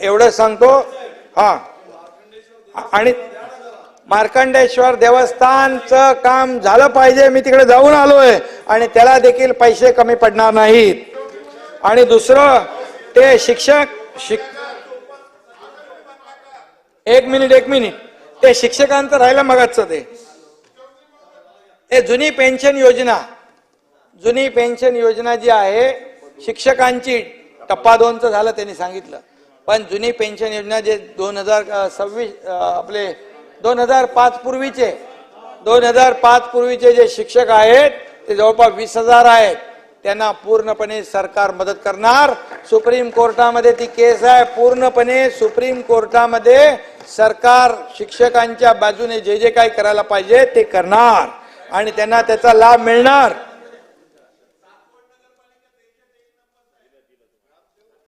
एवढं सांगतो? हा. आणि मार्कंडेश्वर देवस्थानचं काम झालं पाहिजे. मी तिकडे जाऊन आलोय. आणि त्याला देखील पैसे कमी पडणार नाहीत. आणि दुसरं ते शिक्षक शिक एक मिनिट एक मिनिट. ते शिक्षकांचं राहिलं मगाचं ते. हे जुनी पेन्शन योजना. जुनी पेन्शन योजना जी आहे शिक्षकांची टप्पा दोनचं झालं त्यांनी सांगितलं. पण जुनी पेन्शन योजना जे दोन हजार सव्वीस आपले दोन हजार पाच पूर्वीचे दोन हजार पाच पूर्वीचे जे शिक्षक आहेत ते जवळपास वीस हजार आहेत. त्यांना पूर्णपणे सरकार मदत करणार. सुप्रीम कोर्टामध्ये ती केस आहे. पूर्णपणे सुप्रीम कोर्टामध्ये सरकार शिक्षकांच्या बाजूने जे जे काही करायला पाहिजे ते करणार. आणि त्यांना त्याचा लाभ मिळणार.